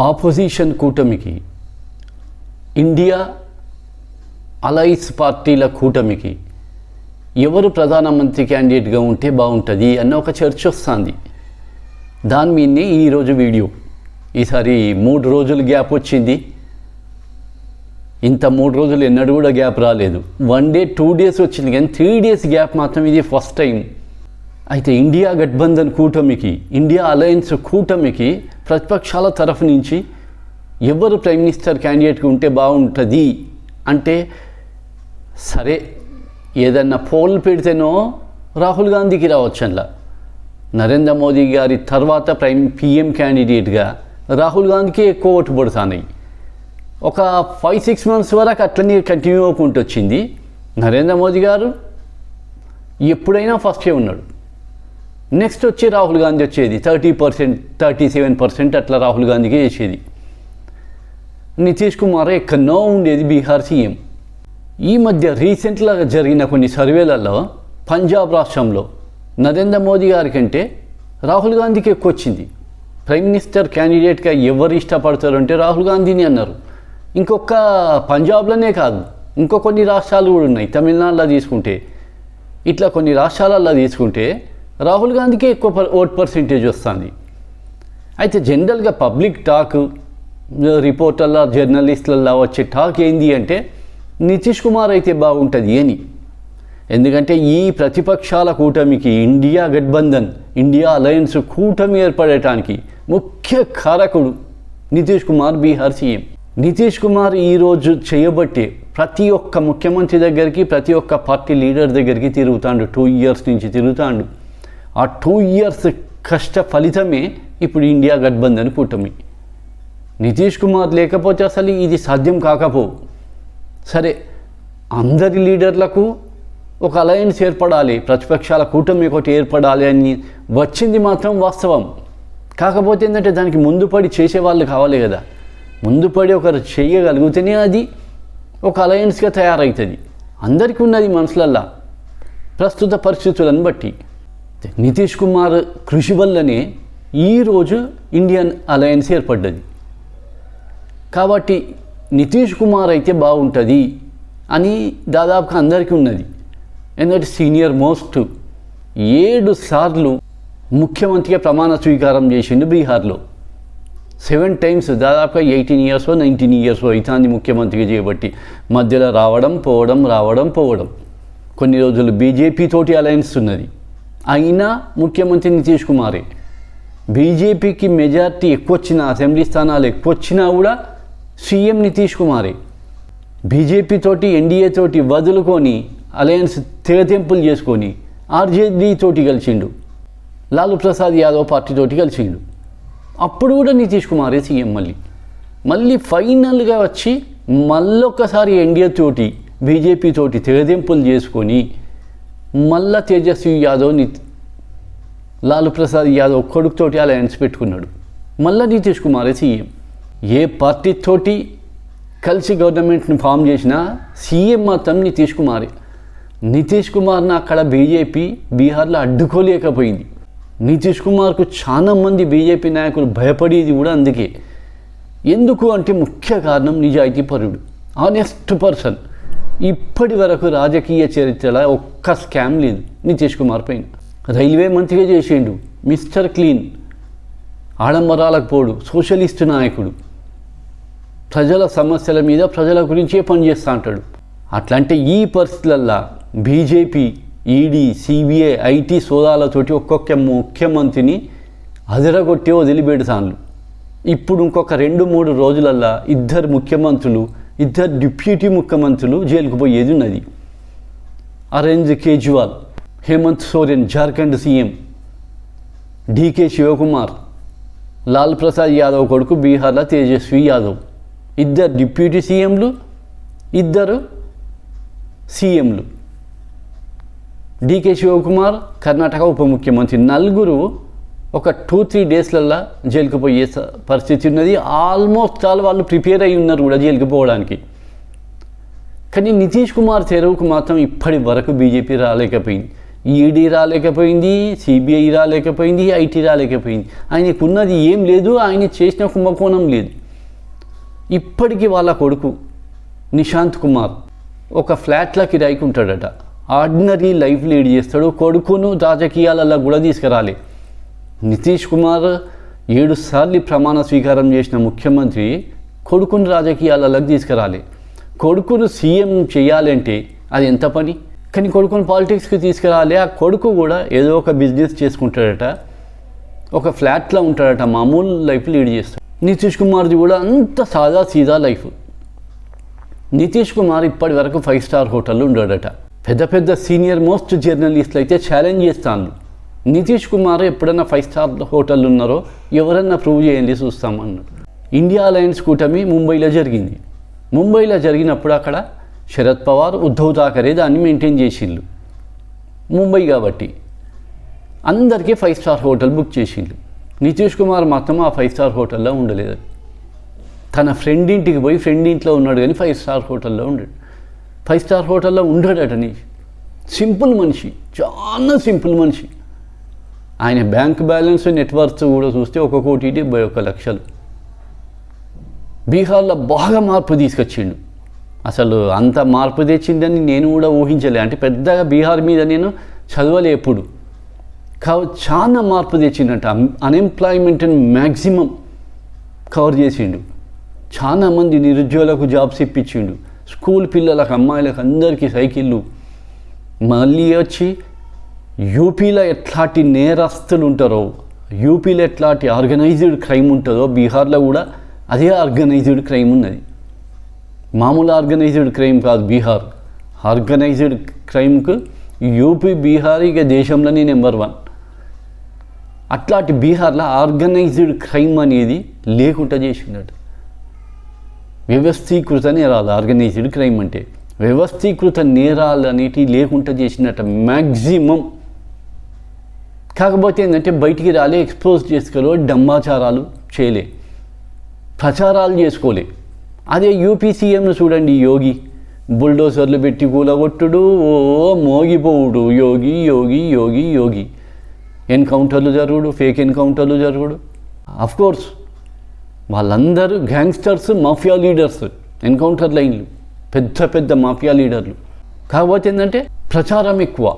Opposition కూటమికి India aligns పార్టీల కూటమికి ఎవరు ప్రధానమంత్రి క్యాండిడేట్గా ఉంటే బాగుంటుంది అన్న ఒక చర్చ వస్తుంది. దాని మీదనే ఈరోజు వీడియో. ఈసారి మూడు రోజులు గ్యాప్ వచ్చింది. ఇంత మూడు రోజులు ఎన్నడూ కూడా గ్యాప్ రాలేదు. వన్ డే టూ డేస్ వచ్చింది కానీ త్రీ డేస్ గ్యాప్ మాత్రం ఇది ఫస్ట్ టైం. అయితే ఇండియా గఠబంధన్ కూటమికి ఇండియా అలయన్స్ కూటమికి ప్రతిపక్షాల తరఫు నుంచి ఎవరు ప్రైమ్ మినిస్టర్ క్యాండిడేట్గా ఉంటే బాగుంటుంది అంటే సరే ఏదన్నా పోల్ పెడితేనో రాహుల్ గాంధీకి రావచ్చు అలా నరేంద్ర మోదీ గారి తర్వాత ప్రైమ్ పీఎం క్యాండిడేట్గా రాహుల్ గాంధీకి ఎక్కువ ఓటు పడుతున్నాయి ఒక ఫైవ్ సిక్స్ మంత్స్ వరకు అట్లనే కంటిన్యూ అవ్వకుంటూ వచ్చింది నరేంద్ర మోదీ గారు. ఎప్పుడైనా ఫస్టే ఉన్నాడు. నెక్స్ట్ వచ్చి రాహుల్ గాంధీ వచ్చేది. Thirty percent thirty seven percent అట్లా రాహుల్ గాంధీకి చేసేది. నితీష్ కుమార్ ఎక్కడో ఉండేది బీహార్ సీఎం. ఈ మధ్య రీసెంట్గా జరిగిన కొన్ని సర్వేలలో పంజాబ్ రాష్ట్రంలో నరేంద్ర మోదీ గారి కంటే రాహుల్ గాంధీకి ఎక్కువ వచ్చింది. ప్రైమ్ మినిస్టర్ క్యాండిడేట్గా ఎవరు ఇష్టపడతారు అంటే రాహుల్ గాంధీని అన్నారు. ఇంకొక పంజాబ్లోనే కాదు ఇంకో కొన్ని రాష్ట్రాలు కూడా ఉన్నాయి. తమిళనాడులో తీసుకుంటే ఇట్లా కొన్ని రాష్ట్రాలలో తీసుకుంటే రాహుల్ గాంధీకే ఎక్కువ పర్ ఓట్ పర్సెంటేజ్ వస్తుంది. అయితే జనరల్గా పబ్లిక్ టాక్ రిపోర్టర్ల జర్నలిస్టులలో వచ్చే టాక్ ఏంది అంటే నితీష్ కుమార్ అయితే బాగుంటుంది అని ఎందుకంటే ఈ ప్రతిపక్షాల కూటమికి ఇండియా గఠబంధన్ ఇండియా అలయన్స్ కూటమి ఏర్పడటానికి ముఖ్య కారకుడు నితీష్ కుమార్ బీహార్ సీఎం. నితీష్ కుమార్ ఈరోజు చేయబట్టే ప్రతి ఒక్క ముఖ్యమంత్రి దగ్గరికి ప్రతి ఒక్క పార్టీ లీడర్ దగ్గరికి తిరుగుతాడు టూ ఇయర్స్ నుంచి తిరుగుతాడు. ఆ టూ ఇయర్స్ కష్ట ఫలితమే ఇప్పుడు ఇండియా గట్బంధన్ కూటమి. నితీష్ కుమార్ లేకపోతే అసలు ఇది సాధ్యం కాకపో. సరే అందరి లీడర్లకు ఒక అలయన్స్ ఏర్పడాలి ప్రతిపక్షాల కూటమి ఒకటి ఏర్పడాలి అని వచ్చింది మాత్రం వాస్తవం. కాకపోతే ఏంటంటే దానికి ముందుపడి చేసేవాళ్ళు కావాలి కదా. ముందుపడి ఒకరు చేయగలిగితేనే అది ఒక అలయన్స్గా తయారవుతుంది అందరికీ ఉన్నది మనసులల్లా. ప్రస్తుత పరిస్థితులను బట్టి. నితీష్ కుమార్ కృషి వల్లనే ఈరోజు ఇండియన్ అలయన్స్ ఏర్పడ్డది. కాబట్టి నితీష్ కుమార్ అయితే బాగుంటుంది అని దాదాపుగా అందరికీ ఉన్నది. ఎందుకంటే సీనియర్ మోస్ట్ ఏడు సార్లు ముఖ్యమంత్రిగా ప్రమాణ స్వీకారం చేసిండు బీహార్లో. సెవెన్ టైమ్స్ దాదాపుగా ఎయిటీన్ ఇయర్స్ నైన్టీన్ ఇయర్స్ అవుతుంది ముఖ్యమంత్రిగా చేయబట్టి మధ్యలో రావడం పోవడం రావడం పోవడం. కొన్ని రోజులు బీజేపీ తోటి అలయన్స్ ఉన్నది. అయినా ముఖ్యమంత్రి నితీష్ కుమారే బీజేపీకి మెజార్టీ ఎక్కువ వచ్చిన అసెంబ్లీ స్థానాలు ఎక్కువ వచ్చినా కూడా సీఎం నితీష్ కుమారే బీజేపీ తోటి ఎన్డీఏ తోటి వదులుకొని అలయన్స్ తెగతెంపులు చేసుకొని ఆర్జేడీ తోటి కలిసిండు లాలూ ప్రసాద్ యాదవ్ పార్టీ తోటి కలిసిండు. అప్పుడు కూడా నితీష్ కుమారే సీఎం మళ్ళీ. మళ్ళీ ఫైనల్గా వచ్చి మళ్ళొక్కసారి ఎన్డీఏ తోటి బీజేపీ తోటి తెగదెంపులు చేసుకొని మళ్ళా తేజస్వి యాదవ్ని లాలూ ప్రసాద్ యాదవ్ కొడుకుతోటి అలయన్స్ పెట్టుకున్నాడు. మళ్ళా నితీష్ కుమారే సీఎం. ఏ పార్టీతోటి కలిసి గవర్నమెంట్ని ఫామ్ చేసినా సీఎం మాత్రం నితీష్ కుమారే. నితీష్ కుమార్ని అక్కడ బీజేపీ బీహార్లో అడ్డుకోలేకపోయింది. నితీష్ కుమార్కు చాలా మంది బీజేపీ నాయకులు భయపడేది కూడా అందుకే. ఎందుకు అంటే ముఖ్య కారణం నిజాయితీ పరుడు. ఆనెస్ట్ పర్సన్ ఇప్పటి వరకు రాజకీయ చరిత్రలో ఒక్క స్కామ్ లేదు. నితీష్ కుమార్ పైన. రైల్వే మంత్రిగా చేసిండు మిస్టర్ క్లీన్ ఆడంబరాలకు పోడు సోషలిస్ట్ నాయకుడు. ప్రజల సమస్యల మీద ప్రజల గురించే పనిచేస్తూ అంటాడు. అట్లాంటి ఈ పరిస్థితులల్లో బీజేపీ ఈడీ సిబిఐ ఐటీ సోదాలతోటి ఒక్కొక్క ముఖ్యమంత్రిని అదిరగొట్టే వదిలిపెడతాను ఇప్పుడు ఇంకొక రెండు మూడు రోజులల్లా ఇద్దరు ముఖ్యమంత్రులు ఇద్దరు డిప్యూటీ ముఖ్యమంత్రులు జైలుకు పోయేది ఉన్నది. అరవింద్ కేజ్రీవాల్ హేమంత్ సోరెన్ జార్ఖండ్ సీఎం డీకే శివకుమార్ లాల్ ప్రసాద్ యాదవ్ కొడుకు బీహార్లో తేజస్వి యాదవ్. ఇద్దరు డిప్యూటీ సీఎంలు ఇద్దరు సీఎంలు. డీకే శివకుమార్ కర్ణాటక ఉప ముఖ్యమంత్రి నలుగురు ఒక టూ త్రీ డేస్లల్లా జైలుకు పోయే పరిస్థితి ఉన్నది. ఆల్మోస్ట్ చాలా వాళ్ళు ప్రిపేర్ అయి ఉన్నారు కూడా జైలుకు పోవడానికి. కానీ నితీష్ కుమార్ చెరవుకు మాత్రం ఇప్పటి వరకు బీజేపీ రాలేకపోయింది. ఈడీ రాలేకపోయింది సిబిఐ రాలేకపోయింది ఐటీ రాలేకపోయింది. ఆయనకున్నది ఏం లేదు ఆయన చేసిన కుంభకోణం లేదు. ఇప్పటికీ వాళ్ళ కొడుకు నిశాంత్ కుమార్ ఒక ఫ్లాట్లో కిరాయికి ఉంటాడట. ఆర్డినరీ లైఫ్ లీడ్ చేస్తాడు. కొడుకును రాజకీయాలలో కూడా తీసుకురాలి. నితీష్ కుమార్ ఏడు సార్లు ప్రమాణ స్వీకారం చేసిన ముఖ్యమంత్రి కొడుకును రాజకీయాలలోకి తీసుకురాలి. కొడుకును సీఎం చేయాలంటే అది ఎంత పని? కానీ కొడుకును పాలిటిక్స్కి తీసుకురాలి. ఆ కొడుకు కూడా ఏదో ఒక బిజినెస్ చేసుకుంటాడట. ఒక ఫ్లాట్లో ఉంటాడట. మామూలు లైఫ్ లీడ్ చేస్తాడు. నితీష్ కుమార్ది కూడా అంత సాదా సీదా లైఫ్. నితీష్ కుమార్ ఇప్పటి వరకు ఫైవ్ స్టార్ హోటల్లో ఉండాడట. పెద్ద పెద్ద సీనియర్ మోస్ట్ జర్నలిస్టులు అయితే ఛాలెంజ్ చేస్తాను నితీష్ కుమార్ ఎప్పుడైనా ఫైవ్ స్టార్ హోటల్ ఉన్నారో ఎవరన్నా ప్రూవ్ చేయండి చూస్తామన్నాడు ఇండియా అలయన్స్ కూటమి ముంబైలో జరిగింది. ముంబైలో జరిగినప్పుడు అక్కడ శరద్ పవార్ ఉద్ధవ్ ఠాకరే దాన్ని మెయింటైన్ చేసిండ్రు ముంబై కాబట్టి. అందరికీ ఫైవ్ స్టార్ హోటల్ బుక్ చేసిండ్రు నితీష్ కుమార్ మాత్రం ఆ ఫైవ్ స్టార్ హోటల్లో ఉండలేదు. తన ఫ్రెండ్ ఇంటికి పోయి ఫ్రెండ్ ఇంట్లో ఉన్నాడు కానీ ఫైవ్ స్టార్ హోటల్లో ఉండడు. ఫైవ్ స్టార్ హోటల్లో ఉండడట నీ సింపుల్ మనిషి చాలా సింపుల్ మనిషి. ఆయన బ్యాంక్ బ్యాలెన్స్ నెట్వర్క్స్ కూడా చూస్తే ఒక కోటి డెబ్బై ఒక్క లక్షలు. బీహార్లో బాగా మార్పు తీసుకొచ్చిండు. అసలు అంత మార్పు తెచ్చిందని నేను కూడా ఊహించలే. అంటే పెద్దగా బీహార్ మీద నేను చదవలే ఎప్పుడు కావు చాలా మార్పు తెచ్చిండట. అన్ఎంప్లాయ్మెంట్ని మ్యాక్సిమం కవర్ చేసిండు. చాలా మంది నిరుద్యోగులకు జాబ్స్ ఇప్పించిండు. స్కూల్ పిల్లలకు అమ్మాయిలకు అందరికీ సైకిళ్ళు. మళ్ళీ వచ్చి యూపీలో ఎట్లాంటి నేరస్తులు ఉంటారో యూపీలో ఎట్లాంటి ఆర్గనైజ్డ్ క్రైమ్ ఉంటుందో బీహార్లో కూడా అదే ఆర్గనైజ్డ్ క్రైమ్ ఉన్నది. మామూలు ఆర్గనైజ్డ్ క్రైమ్ కాదు బీహార్. ఆర్గనైజ్డ్ క్రైమ్కు యూపీ బీహార్ ఇక దేశంలోనే నెంబర్ వన్. అట్లాంటి బీహార్లో ఆర్గనైజ్డ్ క్రైమ్ అనేది లేకుండా చేసిందట. వ్యవస్థీకృత నేరాలు ఆర్గనైజ్డ్ క్రైమ్ అంటే వ్యవస్థీకృత నేరాలు అనేటివి లేకుండా చేసినట్ట మ్యాక్సిమం కాకపోతే ఏంటంటే బయటికి రాలే ఎక్స్పోజ్ చేసుకోలే డమ్మాచారాలు చేయలే. ప్రచారాలు చేసుకోలే. అదే యూపీ సీఎంను చూడండి యోగి. బుల్డోజర్లు పెట్టి కూలగొట్టుడు ఓ మోగిపోవుడు. యోగి యోగి యోగి యోగి. ఎన్కౌంటర్లు జరుగుడు ఫేక్ ఎన్కౌంటర్లు జరుగుడు. కోర్స్ వాళ్ళందరూ గ్యాంగ్స్టర్స్ మాఫియా లీడర్స్ ఎన్కౌంటర్ లైన్లు పెద్ద పెద్ద మాఫియా లీడర్లు. కాకపోతే ఏంటంటే ప్రచారం ఎక్కువ.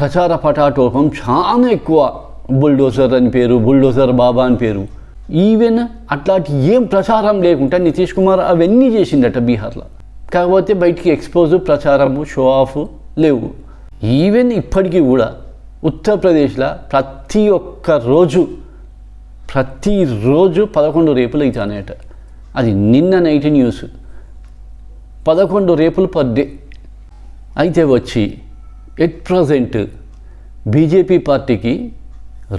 ప్రచార పటాటోపం చాలా ఎక్కువ బుల్డోజర్ అని పేరు బుల్డోజర్ బాబా అని పేరు. ఈవెన్ అట్లాంటి ఏం ప్రచారం లేకుండా నితీష్ కుమార్ అవన్నీ చేసిండట బీహార్లో. కాకపోతే బయటికి ఎక్స్పోజ్ ప్రచారము షో ఆఫ్ లేవు. ఈవెన్ ఇప్పటికీ కూడా ఉత్తరప్రదేశ్లో ప్రతి ఒక్క రోజు ప్రతిరోజు పదకొండు రేపులు అవుతానట అది నిన్న నైట్ న్యూస్. పదకొండు రేపులు పర్ డే. అయితే వచ్చి ఎట్ ప్రజెంట్ బీజేపీ పార్టీకి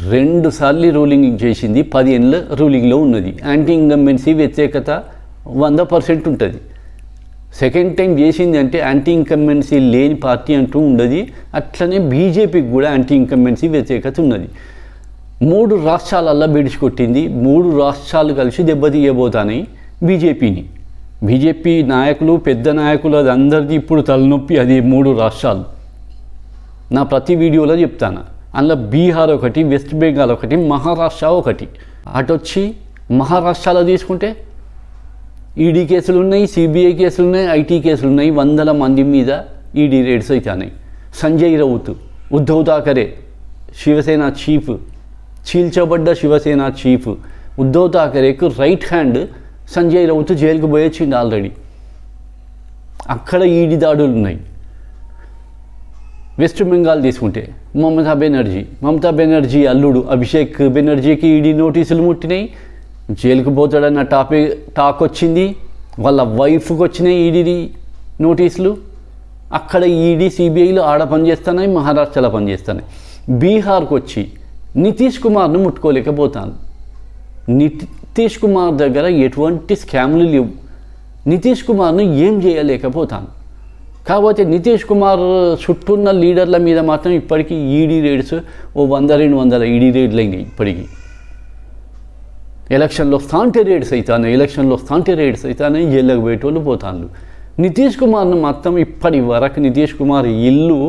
రెండు సార్లు రూలింగ్ చేసింది పది ఏళ్ళ రూలింగ్లో ఉన్నది. యాంటీ ఇంకంబెన్సీ వ్యతిరేకత వంద పర్సెంట్ ఉంటుంది. సెకండ్ టైం చేసింది అంటే యాంటీ ఇంకంబెన్సీ లేని పార్టీ అంటూ ఉండదు. అట్లనే బీజేపీకి కూడా యాంటీ ఇంకంబెన్సీ వ్యతిరేకత ఉన్నది. మూడు రాష్ట్రాలల్లో కొట్టింది. మూడు రాష్ట్రాలు కలిసి దెబ్బతీయబోతాయి బీజేపీని బీజేపీ నాయకులు పెద్ద నాయకులు అది అందరిది ఇప్పుడు తలనొప్పి. అది మూడు రాష్ట్రాలు. నా ప్రతి వీడియోలో చెప్తాను. అందులో బీహార్ ఒకటి వెస్ట్ బెంగాల్ ఒకటి మహారాష్ట్ర ఒకటి. అటొచ్చి మహారాష్ట్రలో తీసుకుంటే ఈడీ కేసులు ఉన్నాయి సిబిఐ కేసులు ఉన్నాయి ఐటీ కేసులు ఉన్నాయి వందల మంది మీద ఈడీ రేడ్స్ అవుతున్నాయి సంజయ్ రౌత్ ఉద్ధవ్ ఠాకరే శివసేన చీఫ్ చీల్చబడ్డ Shiv Sena chief Uddhav ఠాకరేకు right hand Sanjay Raut జైలుకు పోయొచ్చింది ఆల్రెడీ. అక్కడ ఈడి దాడులు ఉన్నాయి వెస్ట్ బెంగాల్ తీసుకుంటే మమతా బెనర్జీ మమతా బెనర్జీ అల్లుడు అభిషేక్ బెనర్జీకి ఈడీ నోటీసులు ముట్టినాయి. జైలుకు పోతాడన్న టాపిక్ టాక్ వచ్చింది వాళ్ళ వైఫ్కి వచ్చినాయి ఈడీ నోటీసులు. అక్కడ ఈడీ సిబిఐలు ఆడ పనిచేస్తున్నాయి మహారాష్ట్రలో పనిచేస్తున్నాయి బీహార్కి వచ్చి నితీష్ కుమార్ను ముట్టుకోలేకపోతాను నితీష్ కుమార్ దగ్గర ఎటువంటి స్కామ్లు లేవు. నితీష్ కుమార్ను ఏం చేయలేకపోతాను కాకపోతే నితీష్ కుమార్ చుట్టూన్న లీడర్ల మీద మాత్రం ఇప్పటికీ ఈడీ రేడ్స్ ఓ వంద రెండు వందల ఈడీ రేడ్లు అయినాయి ఇప్పటికీ. ఎలక్షన్లో స్థాంటే రేడ్స్ అవుతాను ఎలక్షన్లో స్థాంటే రేడ్స్ అవుతాను జైల్లోకి పోయేటోళ్ళు పోతాను నితీష్ కుమార్ను మొత్తం ఇప్పటి వరకు నితీష్ కుమార్ ఇల్లు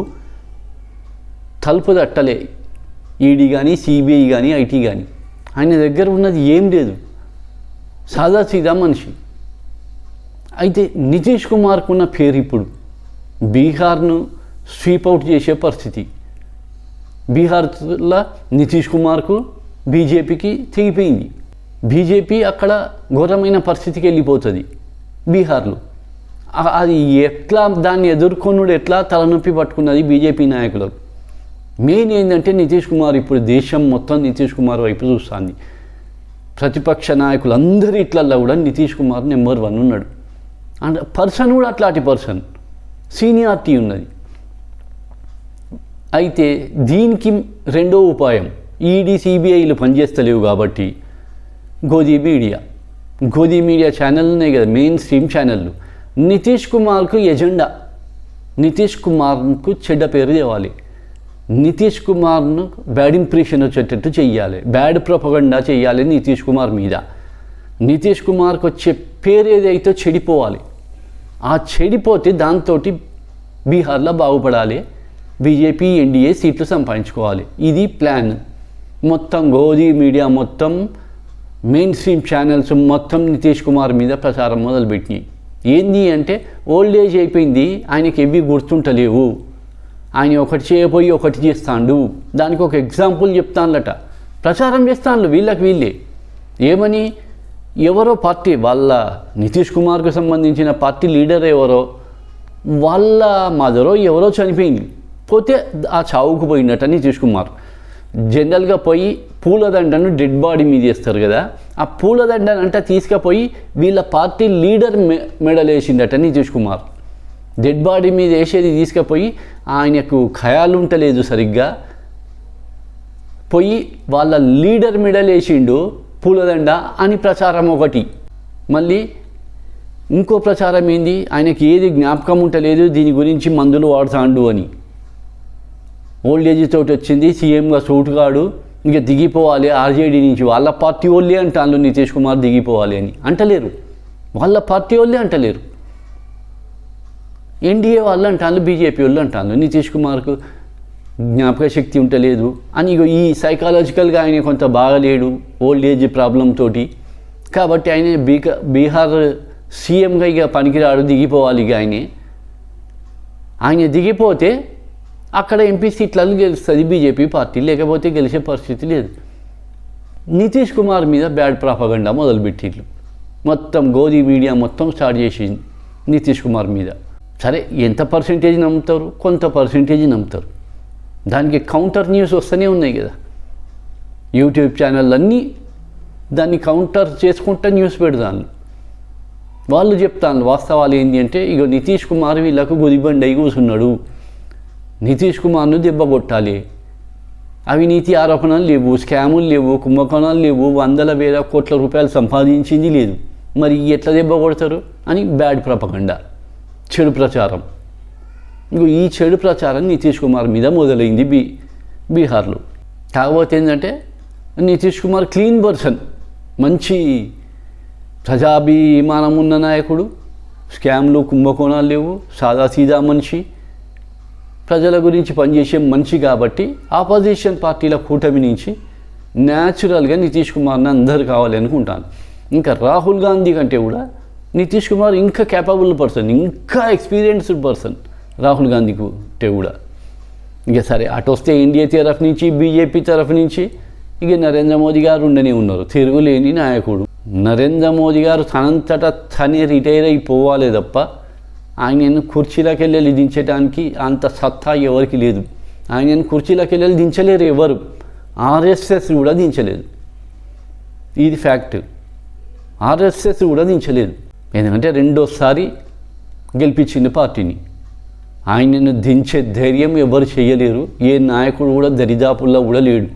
తలుపు తట్టలే. ఈడీ కానీ సిబిఐ కానీ ఐటీ కానీ ఆయన దగ్గర ఉన్నది ఏం లేదు. సాదా సీదా మనిషి. అయితే నితీష్ కుమార్కు ఉన్న పేరు ఇప్పుడు బీహార్ను స్వీప్ అవుట్ చేసే పరిస్థితి. బీహార్లో నితీష్ కుమార్కు బీజేపీకి తెగిపోయింది. బీజేపీ అక్కడ ఘోరమైన పరిస్థితికి వెళ్ళిపోతుంది బీహార్లో. అది ఎట్లా దాన్ని ఎదుర్కొనుడు ఎట్లా తలనొప్పి పట్టుకున్నది బీజేపీ నాయకులకు మెయిన్ ఏంటంటే నితీష్ కుమార్ ఇప్పుడు దేశం మొత్తం నితీష్ కుమార్ వైపు చూస్తుంది. ప్రతిపక్ష నాయకులందరి ఇట్లల్లో కూడా నితీష్ కుమార్ నెంబర్ వన్ ఉన్నాడు. అండ్ పర్సన్ కూడా అట్లాంటి పర్సన్. సీనియారిటీ ఉన్నది. అయితే దీనికి రెండో ఉపాయం ఈడీ సిబిఐలు పనిచేస్తలేవు కాబట్టి గోదీ మీడియా. గోదీ మీడియా ఛానల్నే ఉన్నాయి కదా మెయిన్ స్ట్రీమ్ ఛానళ్ళు నితీష్ కుమార్కు ఎజెండా. నితీష్ కుమార్కు చెడ్డ పేరు తేవాలి. నితీష్ కుమార్ను బ్యాడ్ ఇంప్రెషన్ వచ్చేటట్టు చెయ్యాలి. బ్యాడ్ ప్రొపగండా చెయ్యాలి నితీష్ కుమార్ మీద. నితీష్ కుమార్కి వచ్చే పేరు ఏదైతే చెడిపోవాలి ఆ చెడిపోతే దాంతో బీహార్లో బాగుపడాలి బీజేపీ ఎన్డీఏ సీట్లు సంపాదించుకోవాలి. ఇది ప్లాన్. మొత్తం గోదీ మీడియా మొత్తం మెయిన్ స్ట్రీమ్ ఛానల్స్ మొత్తం నితీష్ కుమార్ మీద ప్రచారం మొదలుపెట్టినాయి. ఏంది అంటే ఓల్డ్ ఏజ్ అయిపోయింది ఆయనకి ఎవి గుర్తుంటలేవు. ఆయన ఒకటి చేయబోయి ఒకటి చేస్తాడు. దానికి ఒక ఎగ్జాంపుల్ చెప్తానులట. ప్రచారం చేస్తాను వీళ్ళకి వీళ్ళే. ఏమని? ఎవరో పార్టీ వాళ్ళ నితీష్ కుమార్కు సంబంధించిన పార్టీ లీడర్ ఎవరో వాళ్ళ మదరో ఎవరో చనిపోయింది. పోతే ఆ చావుకు పోయినట్ట నితీష్ కుమార్. జనరల్గా పోయి పూలదండను డెడ్ బాడీ మీద వేస్తారు కదా ఆ పూలదండను అంట తీసుకుపోయి వీళ్ళ పార్టీ లీడర్ మె మెడల్ వేసిందట నితీష్ కుమార్. డెడ్ బాడీ మీద వేసేది తీసుకుపోయి ఆయనకు ఖయాలు ఉంటలేదు సరిగ్గా. పోయి వాళ్ళ లీడర్ మెడల్ వేసిండు పూలదండ అని ప్రచారం ఒకటి. మళ్ళీ ఇంకో ప్రచారం ఏంది? ఆయనకి ఏది జ్ఞాపకం ఉంటలేదు దీని గురించి మందులు వాడుతాండు అని. ఓల్డ్ ఏజ్ తోటి వచ్చింది సీఎంగా సూటుగాడు ఇంకా దిగిపోవాలి ఆర్జేడీ నుంచి వాళ్ళ పార్టీ వాళ్ళే అంటాను నితీష్ కుమార్ దిగిపోవాలి అని. అంటలేరు. వాళ్ళ పార్టీ వాళ్ళే అంటలేరు. ఎన్డీఏ వాళ్ళు అంటాను బీజేపీ వాళ్ళు అంటాను నితీష్ కుమార్కు జ్ఞాపకశక్తి ఉంటలేదు అని ఇగో ఈ సైకాలజికల్గా ఆయన కొంత బాగలేడు ఓల్డ్ ఏజ్ ప్రాబ్లం తోటి. కాబట్టి ఆయన బీకా బీహార్ సీఎంగా ఇక పనికిరాడు దిగిపోవాలి ఇక ఆయనే. ఆయన దిగిపోతే అక్కడ ఎంపీ సీట్లను గెలుస్తుంది బీజేపీ పార్టీ లేకపోతే గెలిచే పరిస్థితి లేదు. నితీష్ కుమార్ మీద బ్యాడ్ ప్రాపగండా మొదలుపెట్టిండ్రు మొత్తం గోధి మీడియా మొత్తం స్టార్ట్ చేసింది నితీష్ కుమార్ మీద. సరే ఎంత పర్సెంటేజ్ నమ్ముతారు? కొంత పర్సెంటేజ్ నమ్ముతారు. దానికి కౌంటర్ న్యూస్ వస్తూనే ఉన్నాయి కదా. యూట్యూబ్ ఛానళ్ళన్నీ దాన్ని కౌంటర్ చేసుకుంటా న్యూస్ పెడతాను వాళ్ళు చెప్తాను వాస్తవాలు ఏంటి అంటే ఇక నితీష్ కుమార్ వీళ్ళకు గుదిబండి అయి కూర్చున్నాడు నితీష్ కుమార్ను దెబ్బ కొట్టాలి. అవినీతి ఆరోపణలు లేవు స్కాములు లేవు కుంభకోణాలు లేవు వందల వేల కోట్ల రూపాయలు సంపాదించింది లేదు. మరి ఎట్లా దెబ్బ కొడతారు అని బ్యాడ్ ప్రపకండ చెడు ప్రచారం. ఇంకో ఈ చెడు ప్రచారం నితీష్ కుమార్ మీద మొదలైంది బీ బీహార్లో. కాకపోతే ఏంటంటే నితీష్ కుమార్ క్లీన్ పర్సన్ మంచి ప్రజాభిమానం ఉన్న నాయకుడు స్కామ్లు కుంభకోణాలు లేవు సాదాసీదా మనిషి ప్రజల గురించి పనిచేసే మనిషి కాబట్టి ఆపోజిషన్ పార్టీల కూటమి నుంచి న్యాచురల్గా నితీష్ కుమార్ని అందరు కావాలి అనుకుంటాను. ఇంకా రాహుల్ గాంధీ కంటే కూడా నితీష్ కుమార్ ఇంకా క్యాపబుల్ పర్సన్ ఇంకా ఎక్స్పీరియన్స్డ్ పర్సన్ రాహుల్ గాంధీ కంటే కూడా ఇక సరే అటు వస్తే ఎన్డీఏ తరఫు నుంచి బీజేపీ తరఫు నుంచి ఇక నరేంద్ర మోదీ గారు ఉండనే ఉన్నారు. తిరుగులేని నాయకుడు. నరేంద్ర మోదీ గారు తనంతటా తనే రిటైర్ అయిపోవాలి తప్ప ఆయనను కుర్చీలోకి వెళ్ళి దించడానికి అంత సత్తా ఎవరికి లేదు. ఆయనను కుర్చీలోకి వెళ్ళి దించలేరు ఎవరు. ఆర్ఎస్ఎస్ కూడా దించలేదు ఇది ఫ్యాక్ట్ ఆర్ఎస్ఎస్ కూడా దించలేదు ఎందుకంటే రెండోసారి గెలిపించింది పార్టీని. ఆయనను దించే ధైర్యం ఎవరు చేయలేరు. ఏ నాయకుడు కూడా దరిదాపుల్లో కూడా లేడు.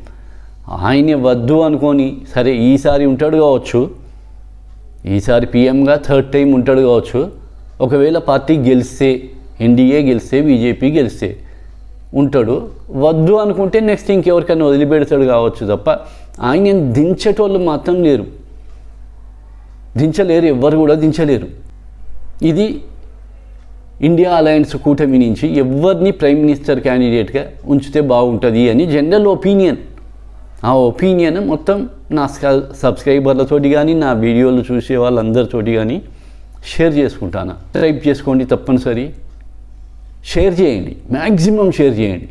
ఆయనే వద్దు అనుకొని సరే ఈసారి ఉంటాడు కావచ్చు. ఈసారి పీఎంగా థర్డ్ టైం ఉంటాడు కావచ్చు. ఒకవేళ పార్టీ గెలిస్తే ఎన్డీఏ గెలిస్తే బీజేపీ గెలిస్తే ఉంటాడు. వద్దు అనుకుంటే నెక్స్ట్ ఇంకెవరికైనా వదిలిపెడతాడు కావచ్చు తప్ప ఆయన దించేటోళ్ళు మాత్రం లేరు. దించలేరు ఎవ్వరు కూడా దించలేరు. ఇది ఇండియా అలయన్స్ కూటమి నుంచి ఎవరిని ప్రైమ్ మినిస్టర్ క్యాండిడేట్గా ఉంచితే బాగుంటుంది అని జనరల్ ఒపీనియన్ ఆ ఒపీనియన్ మొత్తం నా స్క- సబ్స్క్రైబర్లతోటి కానీ నా వీడియోలు చూసే వాళ్ళందరితోటి కానీ షేర్ చేసుకుంటాను. సబ్స్క్రైబ్ చేసుకోండి తప్పనిసరి. షేర్ చేయండి. మ్యాక్సిమం షేర్ చేయండి.